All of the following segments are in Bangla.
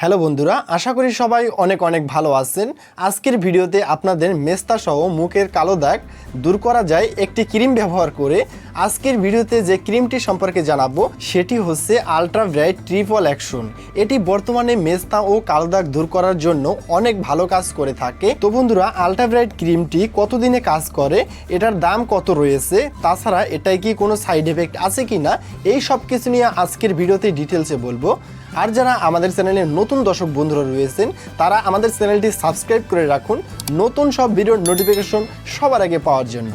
হ্যালো বন্ধুরা, আশা করি সবাই অনেক অনেক ভালো আছেন। আজকের ভিডিওতে আপনাদের মেস্তা সহ মুখের কালো দাগ দূর করা যায় একটি ক্রিম ব্যবহার করে। আজকের ভিডিওতে যে ক্রিমটি সম্পর্কে জানাব, সেটি হচ্ছে আলট্রা ব্রাইট ট্রিপল অ্যাকশন এটি বর্তমানে মেস্তা ও কালো দাগ দূর করার জন্য অনেক ভালো কাজ করে থাকে। তো বন্ধুরা আলট্রা ব্রাইট ক্রিমটি কতদিনে কাজ করে, এটার দাম কত রয়েছে, তাছাড়া এটাই কি কোনো সাইড এফেক্ট আছে কি না এই সব কিছু নিয়ে আজকের ভিডিওতে ডিটেলসে বলব। আর যারা আমাদের চ্যানেলে নতুন দর্শক বন্ধুরা রয়েছেন, তারা আমাদের চ্যানেলটি সাবস্ক্রাইব করে রাখুন। নতুন সব ভিডিওর নোটিফিকেশন সবার আগে পাওয়ার জন্য।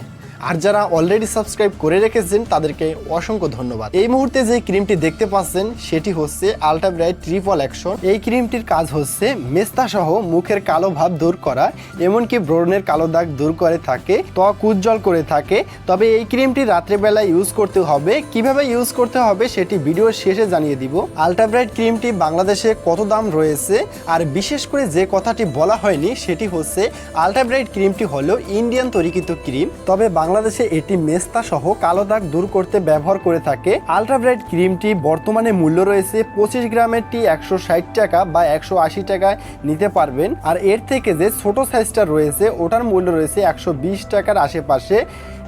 আর যারা অলরেডি সাবস্ক্রাইব করে রেখেছেন, তাদেরকে অসংখ্য ধন্যবাদ। এই মুহূর্তে যে ক্রিমটি দেখতে পাচ্ছেন, সেটি হচ্ছে আলট্রা ব্রাইট ট্রিপল অ্যাকশন এই ক্রিমটির কাজ হচ্ছে মেস্তা সহ মুখের কালো ভাব দূর করা, এমনকি ব্রণের কালো দাগ দূর করে থাকে, ত্বক উজ্জ্বল করে থাকে। তবে এই ক্রিমটি রাত্রেবেলা ইউজ করতে হবে। কীভাবে ইউজ করতে হবে সেটি ভিডিওর শেষে জানিয়ে দিব। আলট্রা ব্রাইট ক্রিমটি বাংলাদেশে কত দাম রয়েছে? আর বিশেষ করে যে কথাটি বলা হয়নি, সেটি হচ্ছে আলট্রা ব্রাইট ক্রিমটি হলো ইন্ডিয়ান তৈরিকৃত ক্রিম তবে বাংলাদেশে এটি মেস্তা সহ কালো দাগ দূর করতে ব্যবহার করে থাকে। আলট্রাব্রাইট ক্রিমটি বর্তমানে মূল্য রয়েছে পঁচিশ গ্রামেরটি একশো ষাট টাকা বা একশো আশি টাকায় নিতে পারবেন। আর এর থেকে যে ছোট সাইজটা রয়েছে, ওটার মূল্য রয়েছে একশো বিশ টাকার আশেপাশে।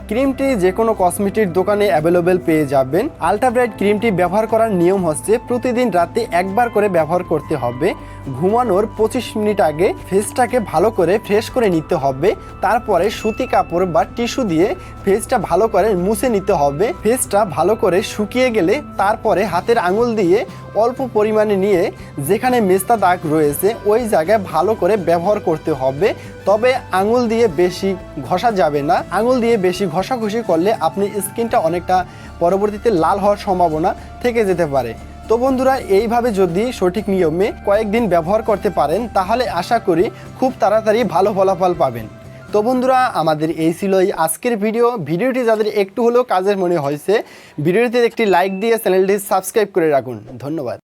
ক্রিমটি যে কোনো কসমেটিক দোকানে অ্যাভেলেবেল পেয়ে যাবেন। আলট্রা ব্রাইট ক্রিমটি ব্যবহার করার নিয়ম হচ্ছে প্রতিদিন রাতে একবার করে ব্যবহার করতে হবে। ঘুমানোর পঁচিশ মিনিট আগে ফেসটাকে ভালো করে ফ্রেশ করে নিতে হবে। তারপরে সুতি কাপড় বা টিস্যু দিয়ে ফেসটা ভালো করে মুছে নিতে হবে। ফেসটা ভালো করে শুকিয়ে গেলে তারপরে হাতের আঙুল দিয়ে অল্প পরিমাণে নিয়ে যেখানে মেস্তা দাগ রয়েছে ওই জায়গায় ভালো করে ব্যবহার করতে হবে। তবে আঙুল দিয়ে বেশি ঘষা যাবে না। আঙুল দিয়ে বেশি ঘষাঘষি করলে আপনি স্কিনটা অনেকটা পরবর্তীতে লাল হওয়ার সম্ভাবনা থেকে যেতে পারে। তো বন্ধুরা, এইভাবে যদি সঠিক নিয়মে কয়েকদিন ব্যবহার করতে পারেন, তাহলে আশা করি খুব তাড়াতাড়ি ভালো ফলাফল পাবেন। তো বন্ধুরা, আমাদের এই ছিল এই আজকের ভিডিও। ভিডিওটি যাদের একটু হলেও কাজের মনে হয়েছে, ভিডিওটিতে একটি লাইক দিয়ে চ্যানেলটি সাবস্ক্রাইব করে রাখুন। ধন্যবাদ।